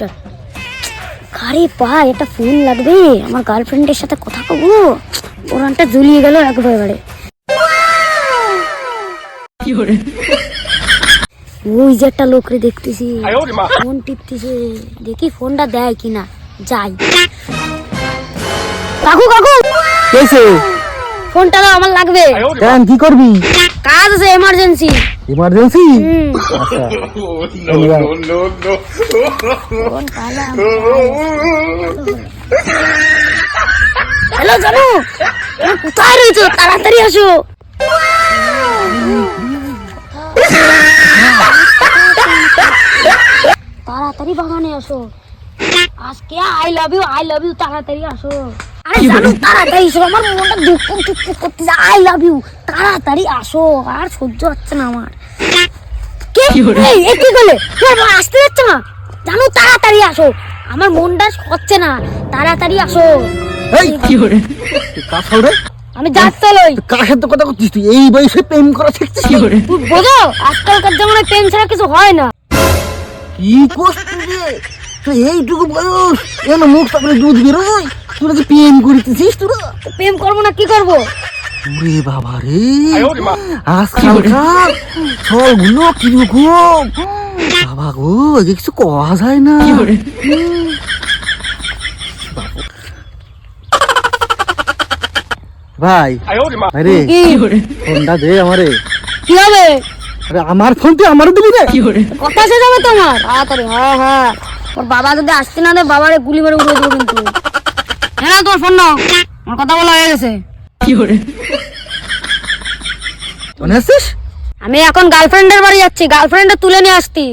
একটা আরে পা এটা ফোন লাগবে। আমার গার্লফ্রেন্ডের সাথে কথা কবো ওরানটা জ্বলিয়ে গেল একবারে ওই যে একটা লোকরে দেখতেছি। ফোন টিপতেছে। দেখি ফোনটা দেয় কিনা। যাই। কাকু কাকু! ফোনটা দাও আমার লাগবে। কি করবি? কাজ আছে এমার্জেন্সি ইমার্জেন্সি আচ্ছা। হ্যালো জানু কোথায় রয়েছো? তাড়াতাড়ি আসো। তাড়াতাড়ি বাগানে আসো। আজকে I love you I love you তাড়াতাড়ি আসো। আরে জানু তাড়াতাড়ি এসো। আমার মনটা দুঃখ দুঃখ করতেছে। আই লাভ ইউ তাড়াতাড়ি আসো আর সহ্য হচ্ছে না আমার। কে কি করলে? আসতে যাচ্ছে না? জানু তাড়াতাড়ি আসো। আমার মনটা হচ্ছে না। তাড়াতাড়ি আসো। এই কি আমি যাচ্ছি লই কার সাথে কথা করছিস তুই এই বয়সে প্রেম করা শিখছিস? কি করে তুই বোঝো আজকালকার জামানায় পেন ছাড়া কিছু হয় না। কি রে? তুই এইটুকু বয়স। এন মুখ তারপরে দুধ বেরোয়। তোরা কি প্রেম করিতেছিস তোরা? প্রেম করব না কি করব? ওরে বাবা রে। আজকালকার ছলগুলো কীরকম বাবা গো একে কিছু কওয়া যায় না। ভাই আরে কি ফোনটা দে আমারে। কি হবে? আরে আমার ফোন তুই আমারও দিবি রে। কথা শেষ হবে তোমার? তাড়াতাড়ি হ্যাঁ হ্যাঁ। তোর বাবা যদি আসছে না বাবারে গুলি মেরে উড়ে দেবো কিন্তু। হ্যাঁ তোর ফোন নাও। আমার কথা বলা হয়ে গেছে। মনে আছিস? আমি এখন গার্লফ্রেন্ডের বাড়ি যাচ্ছি গার্লফ্রেন্ডে তুলে নিয়ে আসতি।